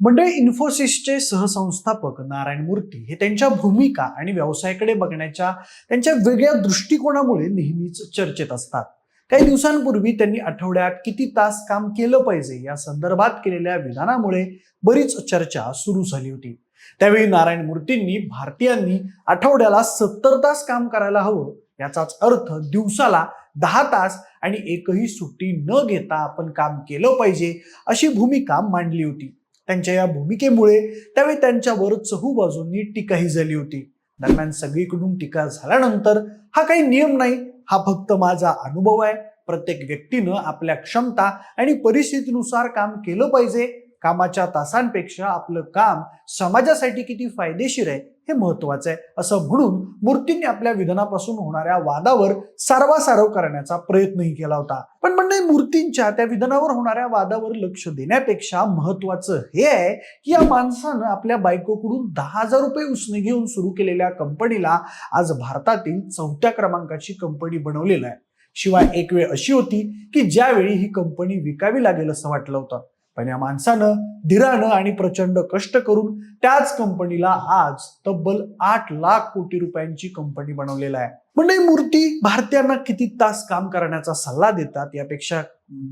मंडळी इन्फोसिसचे सहसंस्थापक नारायण मूर्ती हे त्यांच्या भूमिका आणि व्यवसायाकडे बघण्याच्या त्यांच्या वेगळ्या दृष्टिकोनामुळे नेहमीच चर्चेत असतात. काही दिवसांपूर्वी त्यांनी आठवड्यात किती तास काम केलं पाहिजे या संदर्भात केलेल्या विधानामुळे बरीच चर्चा सुरू झाली होती. त्यावेळी नारायण मूर्तींनी भारतीयांनी आठवड्याला सत्तर तास काम करायला हवं याचाच अर्थ दिवसाला दहा तास आणि एकही सुट्टी न घेता आपण काम केलं पाहिजे अशी भूमिका मांडली होती. त्यांच्या या भूमिकेमुळे त्यावेळी त्यांच्यावर चहूबाजूंनी टीकाही झाली होती. दरम्यान सगळीकडून टीका झाल्यानंतर हा काही नियम नाही हा फक्त माझा अनुभव आहे. प्रत्येक व्यक्तीनं आपल्या क्षमता आणि परिस्थितीनुसार काम केलं पाहिजे. कामाच्या तासांपेक्षा आपलं काम समाजासाठी किती फायदेशीर आहे हे महत्वाचं आहे. असं म्हणून मूर्तींनी आपल्या विधानापासून होणाऱ्या वादावर सारवासारव करण्याचा प्रयत्नही केला होता. पण म्हणजे मूर्तींच्या त्या विधानावर होणाऱ्या वादावर लक्ष देण्यापेक्षा महत्वाचं हे आहे की या माणसानं आपल्या बायकोकडून दहा हजार रुपये उसने घेऊन सुरू केलेल्या कंपनीला आज भारतातील चौथ्या क्रमांकाची कंपनी बनवलेलं आहे. शिवाय एक वेळ अशी होती की ज्यावेळी ही कंपनी विकावी लागेल असं वाटलं होतं. पण या माणसानं धीरानं आणि प्रचंड कष्ट करून त्याच कंपनीला आज तब्बल आठ लाख कोटी रुपयांची कंपनी बनवलेला आहे. म्हणजे मूर्ती भारतीयांना किती तास काम करण्याचा सल्ला देतात यापेक्षा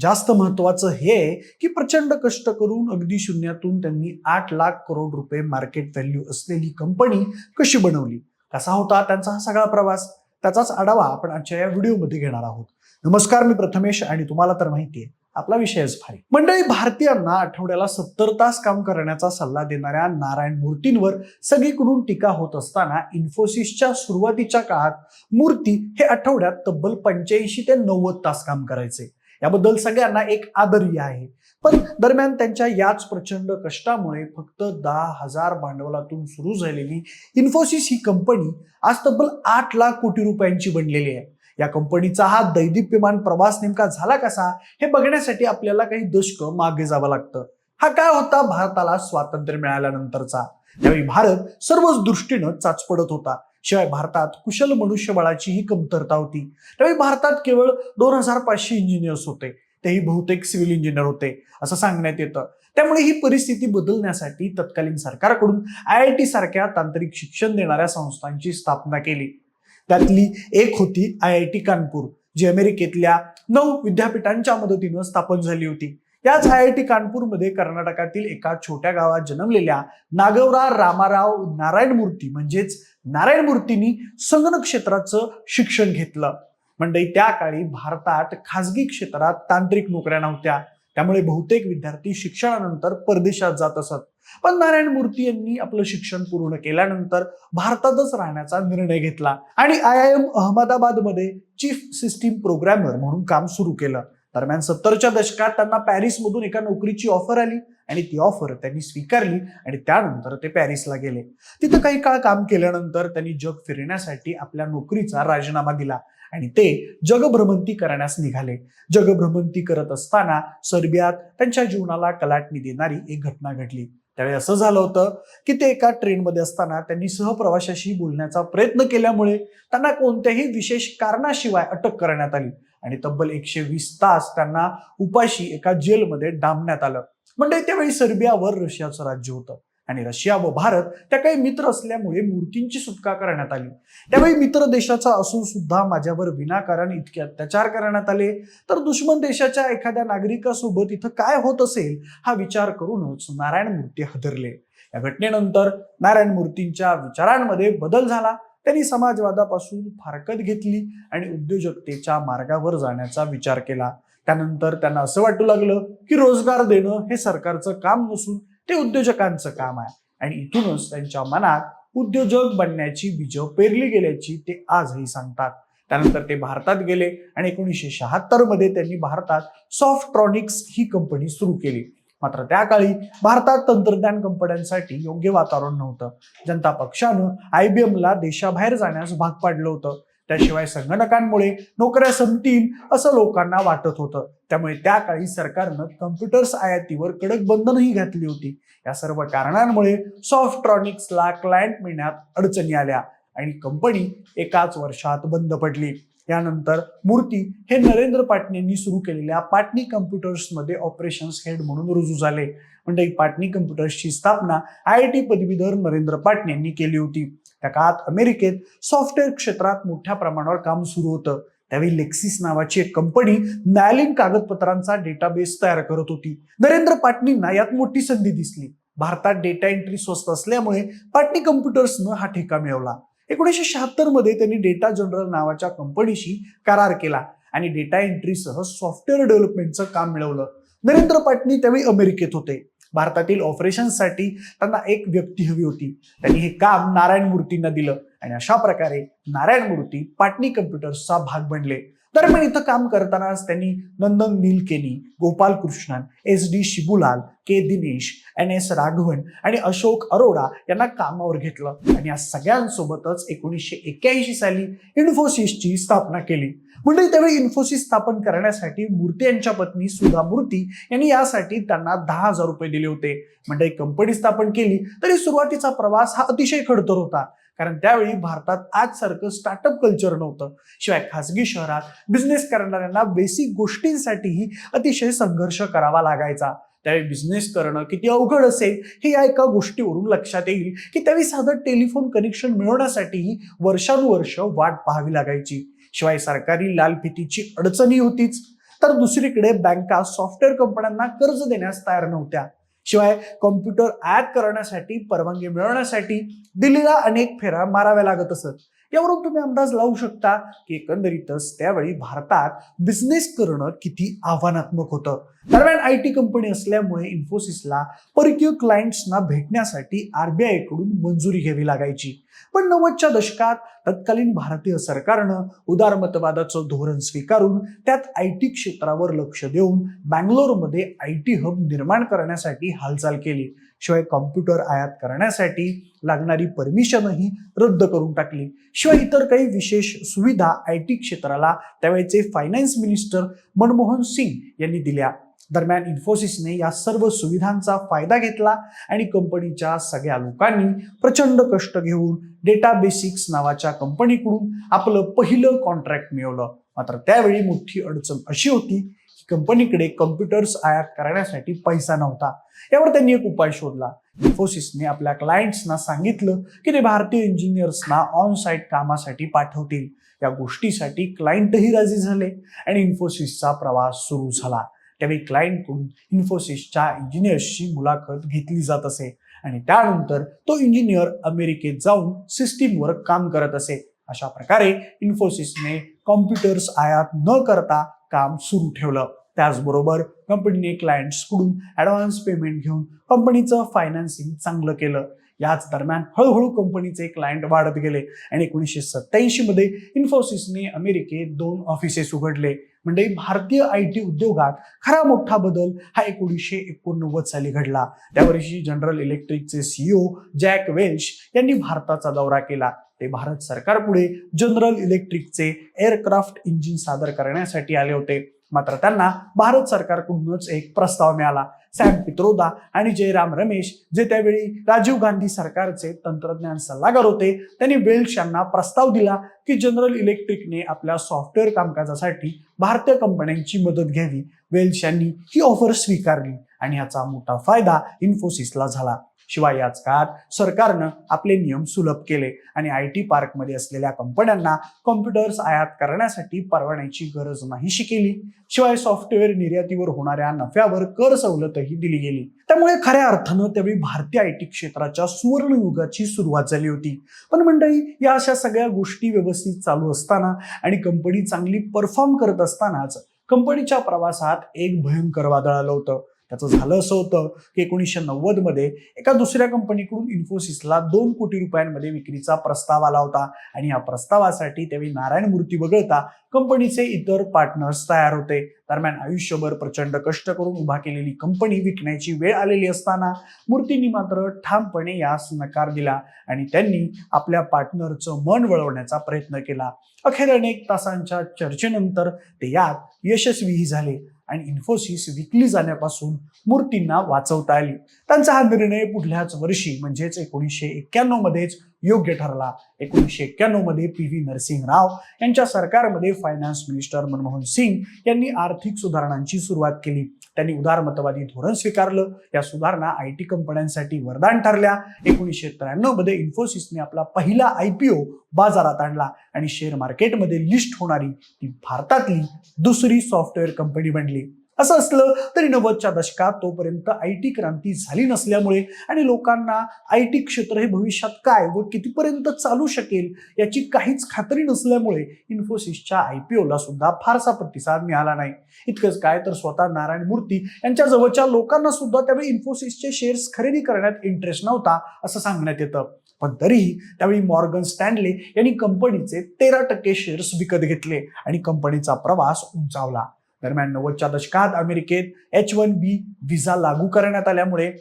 जास्त महत्वाचं हे की प्रचंड कष्ट करून अगदी शून्यातून त्यांनी आठ लाख करोड रुपये मार्केट व्हॅल्यू असलेली कंपनी कशी बनवली? कसा होता त्यांचा हा सगळा प्रवास? त्याचाच आढावा आपण आजच्या या व्हिडिओमध्ये घेणार आहोत. नमस्कार मी प्रथमेश आणि तुम्हाला तर माहिती आहे. आपला विषयच भारी. मंडळी भारतीयांना आठवड्याला सत्तर तास काम करण्याचा सल्ला देणाऱ्या नारायण मूर्तींवर सगळीकडून टीका होत असताना इन्फोसिसच्या सुरुवातीच्या काळात मूर्ती हे आठवड्यात तब्बल पंच्याऐंशी ते नव्वद तास काम करायचे. याबद्दल सगळ्यांना एक आदर्य आहे. पण दरम्यान त्यांच्या याच प्रचंड कष्टामुळे फक्त दहा हजार भांडवलातून सुरू झालेली इन्फोसिस ही कंपनी आज तब्बल आठ लाख कोटी रुपयांची बनलेली आहे. या कंपनीचा हा दैदिप्यमान प्रवास नेमका झाला कसा हे बघण्यासाठी आपल्याला काही दशक मागे जावं लागतं. हा काय होता? भारताला स्वातंत्र्य मिळाल्यानंतरचा. त्यावेळी भारत सर्वच दृष्टीनं चाचपडत होता. शिवाय भारतात कुशल मनुष्यबळाची ही कमतरता होती. त्यावेळी भारतात केवळ दोन हजार पाचशे इंजिनियर्स होते. तेही बहुतेक सिव्हिल इंजिनियर होते असं सांगण्यात येतं. त्यामुळे ही परिस्थिती बदलण्यासाठी तत्कालीन सरकारकडून आय आय टी सारख्या तांत्रिक शिक्षण देणाऱ्या संस्थांची स्थापना केली. त्यातली एक होती आय आय टी कानपूर जी अमेरिकेतल्या नऊ विद्यापीठांच्या मदतीनं स्थापन झाली होती. याच आय आय टी कानपूरमध्ये कर्नाटकातील एका छोट्या गावात जन्मलेल्या नागवरा रामाराव नारायण मूर्ती म्हणजेच नारायण मूर्तींनी संगणक क्षेत्राचं शिक्षण घेतलं. म्हणजे त्या काळी भारतात खाजगी क्षेत्रात तांत्रिक नोकऱ्या नव्हत्या. त्यामुळे बहुतेक विद्यार्थी शिक्षणानंतर परदेशात जात असत. पण नारायण मूर्ती यांनी आपलं शिक्षण पूर्ण केल्यानंतर भारतातच राहण्याचा निर्णय घेतला आणि आय आय एम अहमदाबादमध्ये चीफ सिस्टीम प्रोग्रॅमर म्हणून काम सुरू केलं. दरम्यान सत्तरच्या दशकात त्यांना पॅरिसमधून एका नोकरीची ऑफर आली. आणि ती ऑफर त्यांनी स्वीकारली आणि त्यानंतर ते पॅरिसला गेले. तिथं काही काळ काम केल्यानंतर त्यांनी जग फिरण्यासाठी आपल्या नोकरीचा राजीनामा दिला आणि ते जगभ्रमंती करण्यास निघाले. जगभ्रमंती करत असताना सर्बियात त्यांच्या जीवनाला कलाटणी देणारी एक घटना घडली. त्यावेळी असं झालं होतं की ते एका ट्रेनमध्ये असताना त्यांनी सहप्रवाशाशी बोलण्याचा प्रयत्न केल्यामुळे त्यांना कोणत्याही विशेष कारणाशिवाय अटक करण्यात आली. आणि तब्बल एकशे वीस तास त्यांना उपाशी एका जेलमध्ये डांबण्यात आलं. म्हणजे त्यावेळी सर्बियावर रशियाचं राज्य होतं. आणि रशिया व भारत त्या काही मित्र असल्यामुळे मूर्तींची सुटका करण्यात आली. त्यावेळी मित्र देशाचा असून सुद्धा माझ्यावर विनाकारण इतके अत्याचार करण्यात आले. तर दुश्मन देशाच्या एखाद्या नागरिकासोबत इथं काय होत असेल हा विचार करूनच नारायण मूर्ती हदरले. या घटनेनंतर नारायण मूर्तींच्या विचारांमध्ये बदल झाला. त्यांनी समाजवादापासून फारकत घेतली आणि उद्योजकतेच्या मार्गावर जाण्याचा विचार केला. त्यानंतर त्यांना असं वाटू लागलं की रोजगार देणं हे सरकारचं काम नसून ते उद्योजकांचं काम आहे. आणि इथूनच त्यांच्या मनात उद्योजक बनण्याची बीज पेरली गेल्याची ते आजही सांगतात. त्यानंतर ते भारतात गेले आणि एकोणीसशे शहात्तरमध्ये त्यांनी भारतात सॉफ्ट्रॉनिक्स ही कंपनी सुरू केली. मात्र त्या काळी भारतात तंत्रज्ञान कंपन्यांसाठी योग्य वातावरण नव्हतं. जनता पक्षानं आयबीएम ला देशाबाहेर जाण्यास भाग पाडलं होतं. त्याशिवाय संगणकांमुळे नोकऱ्या संपतील असं लोकांना वाटत होतं. त्यामुळे त्या काळी सरकारनं कम्प्युटर्स आयातीवर कडक बंधनही घातली होती. या सर्व कारणांमुळे सॉफ्ट्रॉनिक्सला क्लायंट मिळण्यात अडचणी आल्या आणि कंपनी एकाच वर्षात बंद पडली. यानंतर मूर्ती हे नरेंद्र पाटणेंनी सुरू केलेल्या पाटणी कम्प्युटर्समध्ये ऑपरेशन्स हेड म्हणून रुजू झाले. म्हणजे पाटणी कम्प्युटर्सची स्थापना आय आय टी पदवीधर नरेंद्र पाटणे यांनी केली होती. त्या काळात अमेरिकेत सॉफ्टवेअर क्षेत्रात मोठ्या प्रमाणावर काम सुरू होतं. त्यावेळी लेक्सिस नावाची एक कंपनी न्यायालयीन कागदपत्रांचा डेटाबेस तयार करत होती. नरेंद्र पाटणींना यात मोठी संधी दिसली. भारतात डेटा एंट्री स्वस्त असल्यामुळे पाटणी कम्प्युटर्सनं हा ठेका मिळवला. एकोणीसशे शहात्तरमध्ये त्यांनी डेटा जनरल नावाच्या कंपनीशी करार केला आणि डेटा एंट्रीसह सॉफ्टवेअर डेव्हलपमेंटचं काम मिळवलं. नरेंद्र पाटणी त्यावेळी अमेरिकेत होते. भारतातील ऑपरेशनसाठी त्यांना एक व्यक्ती हवी होती. त्यांनी हे काम नारायण मूर्तींना दिलं आणि अशा प्रकारे नारायण मूर्ती पाटणी कम्प्युटर्सचा भाग बनले. दरम्यान इथं काम करतानाच त्यांनी Nandan Nilekani Gopal Krishnan S D Shibulal K Dinesh N S Raghavan आणि अशोक अरोडा यांना कामावर घेतलं. आणि या सगळ्यांसोबतच एकोणीसशे एक्क्याऐंशी साली इन्फोसिसची स्थापना केली. म्हणजे त्यावेळी इन्फोसिस स्थापन करण्यासाठी मूर्ती यांच्या पत्नी सुधा मूर्ती यांनी यासाठी त्यांना दहा हजार रुपये दिले होते. म्हणजे कंपनी स्थापन केली. तरी सुरुवातीचा प्रवास हा अतिशय खडतर होता. कारण त्यावेळी भारतात आजसारखं स्टार्टअप कल्चर नव्हतं. शिवाय खासगी शहरात बिझनेस करणाऱ्यांना बेसिक गोष्टींसाठीही अतिशय संघर्ष करावा लागायचा. त्यावेळी बिझनेस करणं किती अवघड असेल हे या एका गोष्टीवरून लक्षात येईल की त्यावेळी साधं टेलिफोन कनेक्शन मिळवण्यासाठीही वर्षानुवर्ष वाट पाहावी लागायची. शिवाय सरकारी लालफितीची अडचणी होतीच. तर दुसरीकडे बँका सॉफ्टवेअर कंपन्यांना कर्ज देण्यास तयार नव्हत्या. शिवाय कॉम्प्युटर आयात करण्यासाठी परवानगी मिळवण्यासाठी दिल्लीला अनेक फेऱ्या माराव्या लागत असत. यावरून तुम्ही अंदाज लावू शकता की एकंदरीतच त्यावेळी भारतात बिझनेस करणं किती आव्हानात्मक होतं. दरम्यान आय टी कंपनी असल्यामुळे इन्फोसिसला परकीय क्लायंट्सना भेटण्यासाठी आरबीआयकडून मंजुरी घ्यावी लागायची. पण नव्वदच्या दशकात तत्कालीन भारतीय सरकारनं उदारमतवादाचं धोरण स्वीकारून त्यात आय टी क्षेत्रावर लक्ष देऊन बँगलोरमध्ये आय टी हब निर्माण करण्यासाठी हालचाल केली. शिवाय कॉम्प्युटर आयात करण्यासाठी लागणारी परमिशनही रद्द करून टाकली. शिवाय इतर काही विशेष सुविधा आय टी क्षेत्राला त्यावेळेचे फायनान्स मिनिस्टर मनमोहन सिंग यांनी दिल्या. दरम्यान इन्फोसिसने या सर्व सुविधांचा फायदा घेतला आणि कंपनीच्या सगळ्या लोकांनी प्रचंड कष्ट घेऊन डेटा बेसिक्स नावाच्या कंपनीकडून आपलं पहिलं कॉन्ट्रॅक्ट मिळवलं. मात्र त्यावेळी मोठी अडचण अशी होती कंपनीकडे कम्प्युटर्स आयात करण्यासाठी पैसा नव्हता. यावर त्यांनी एक उपाय शोधला. इन्फोसिसने आपल्या क्लायंट्सना सांगितलं की ते भारतीय इंजिनियर्सना ऑन साईट कामासाठी पाठवतील. या गोष्टीसाठी क्लायंटही राजी झाले आणि इन्फोसिसचा प्रवास सुरू झाला. त्यावेळी क्लायंटकडून इन्फोसिसच्या इंजिनियर्सची मुलाखत घेतली जात असे आणि त्यानंतर तो इंजिनियर अमेरिकेत जाऊन सिस्टीमवर काम करत असे. अशा प्रकारे इन्फोसिसने कॉम्प्युटर्स आयात न करता काम सुरू ठेवलं. त्याचबरोबर कंपनीने क्लायंट्सकडून ॲडव्हान्स पेमेंट घेऊन कंपनीचं फायनान्सिंग चांगलं केलं. याच दरम्यान हळूहळू कंपनीचे क्लायंट वाढत गेले आणि एकोणीसशे सत्याऐंशी मध्ये इन्फोसिसने अमेरिकेत दोन ऑफिसेस उघडले. म्हणजे भारतीय आय टी उद्योगात खरा मोठा बदल हा एकोणीसशे एकोणनव्वद साली घडला. त्यावर्षी जनरल इलेक्ट्रिकचे सीईओ जॅक वेल्श यांनी भारताचा दौरा केला. ते भारत सरकारपुढे जनरल इलेक्ट्रिकचे एअरक्राफ्ट इंजिन सादर करण्यासाठी आले होते. मात्र त्यांना भारत सरकारकडूनच एक प्रस्ताव मिळाला. सॅम पित्रोदा आणि जयराम रमेश जे त्यावेळी राजीव गांधी सरकारचे तंत्रज्ञान सल्लागार होते त्यांनी वेल्श यांना प्रस्ताव दिला की जनरल इलेक्ट्रिकने आपल्या सॉफ्टवेअर कामकाजासाठी भारतीय कंपन्यांची मदत घ्यावी. वेल्श यांनी ही ऑफर स्वीकारली आणि याचा मोठा फायदा इन्फोसिसला झाला. शिवाय याच काळात सरकारनं आपले नियम सुलभ केले आणि आय टी पार्कमध्ये असलेल्या कंपन्यांना कॉम्प्युटर्स आयात करण्यासाठी परवान्याची गरज नाहीशी केली. शिवाय सॉफ्टवेअर निर्यातीवर होणाऱ्या नफ्यावर कर सवलतही दिली गेली. त्यामुळे खऱ्या अर्थानं त्यावेळी भारतीय आय टी क्षेत्राच्या सुवर्ण युगाची सुरुवात झाली होती. पण मंडळी या अशा सगळ्या गोष्टी व्यवस्थित चालू असताना आणि कंपनी चांगली परफॉर्म करत असतानाच कंपनीच्या प्रवासात एक भयंकर वादळ आलं होतं. त्याचं झालं असं होतं की एकोणीसशे नव्वदमध्ये एका दुसऱ्या कंपनीकडून इन्फोसिसला दोन कोटी रुपयांमध्ये विक्रीचा प्रस्ताव आला होता. आणि या प्रस्तावासाठी त्यावेळी नारायण मूर्ती वगळता कंपनीचे इतर पार्टनर्स तयार होते. दरम्यान आयुष्यभर प्रचंड कष्ट करून उभा केलेली कंपनी विकण्याची वेळ आलेली असताना मूर्तींनी मात्र ठामपणे यास नकार दिला आणि त्यांनी आपल्या पार्टनरचं मन वळवण्याचा प्रयत्न केला. अखेर अनेक तासांच्या चर्चेनंतर ते यात यशस्वीही झाले. आणि इन्फोसिस विकली जाण्यापासून मूर्तींना वाचवता आली. त्यांचा हा निर्णय पुढल्याच वर्षी म्हणजेच एकोणीसशे एक्क्याण्णव मध्येच योग्य ठरला. एकोणीसशे एक्क्याण्णवमध्ये पी व्ही नरसिंह राव यांच्या सरकारमध्ये फायनान्स मिनिस्टर मनमोहन सिंग यांनी आर्थिक सुधारणांची सुरुवात केली. त्यांनी उदारमतवादी धोरण स्वीकारलं. या सुधारणा आय टी कंपन्यांसाठी वरदान ठरल्या. एकोणीसशे त्र्याण्णवमध्ये इन्फोसिसने आपला पहिला आय पी ओ बाजारात आणला आणि शेअर मार्केटमध्ये लिस्ट होणारी ती भारतातली दुसरी सॉफ्टवेअर कंपनी बनली. असं असलं तरी नव्वदच्या दशकात तोपर्यंत आय टी क्रांती झाली नसल्यामुळे आणि लोकांना आय टी क्षेत्र हे भविष्यात काय व कितीपर्यंत चालू शकेल याची काहीच खात्री नसल्यामुळे इन्फोसिसच्या आय पी ओला सुद्धा फारसा प्रतिसाद मिळाला नाही. इतकंच काय तर स्वतः नारायण मूर्ती यांच्या जवळच्या लोकांना सुद्धा त्यावेळी इन्फोसिसचे शेअर्स खरेदी करण्यात इंटरेस्ट नव्हता असं सांगण्यात येतं. पण तरीही त्यावेळी मॉर्गन स्टॅनले यांनी कंपनीचे तेरा टक्के शेअर्स विकत घेतले आणि कंपनीचा प्रवास उंचावला. दरम्यान नव्वदच्या दशकात अमेरिकेत एच वन बी व्हिसा लागू करण्यात आल्यामुळे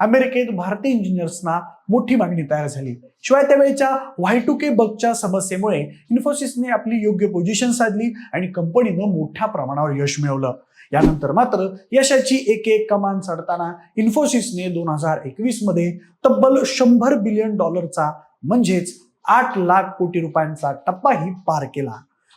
अमेरिकेत भारतीय इंजिनियर्सना मोठी मागणी तयार झाली. शिवाय त्यावेळेच्या वाय टू के बगच्या समस्येमुळे इन्फोसिसने आपली योग्य पोझिशन साधली आणि कंपनीनं मोठ्या प्रमाणावर यश मिळवलं. यानंतर मात्र यशाची एक एक कमान चढताना इन्फोसिसने दोन हजार एकवीसमध्ये तब्बल शंभर बिलियन डॉलरचा म्हणजेच आठ लाख कोटी रुपयांचा टप्पाही पार केला.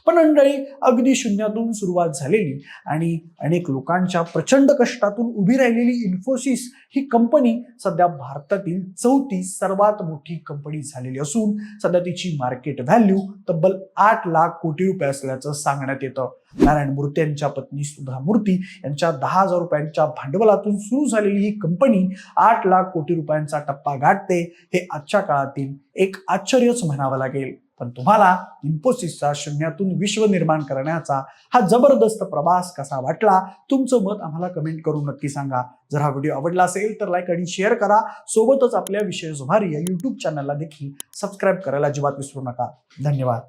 पण मंडळी अगदी शून्यातून सुरुवात झालेली आणि अनेक लोकांच्या प्रचंड कष्टातून उभी राहिलेली इन्फोसिस ही कंपनी सध्या भारतातील चौथी सर्वात मोठी कंपनी झालेली असून सध्या तिची मार्केट व्हॅल्यू तब्बल आठ लाख कोटी रुपये असल्याचं सांगण्यात येतं. नारायण मूर्ती यांच्या पत्नी सुधा मूर्ती यांच्या दहा हजार रुपयांच्या भांडवलातून सुरू झालेली ही कंपनी आठ लाख कोटी रुपयांचा टप्पा गाठते हे आजच्या काळातील एक आश्चर्यच म्हणावं लागेल. पण तुम्हाला इन्फोसिसचा शून्यातून विश्व निर्माण करण्याचा हा जबरदस्त प्रवास कसा वाटला तुमचं मत आम्हाला कमेंट करून नक्की सांगा. जर हा व्हिडिओ आवडला असेल तर लाईक आणि शेअर करा. सोबतच आपल्या विषय जुभारी या यूट्यूब चॅनलला देखील सबस्क्राईब करायला अजिबात विसरू नका. धन्यवाद.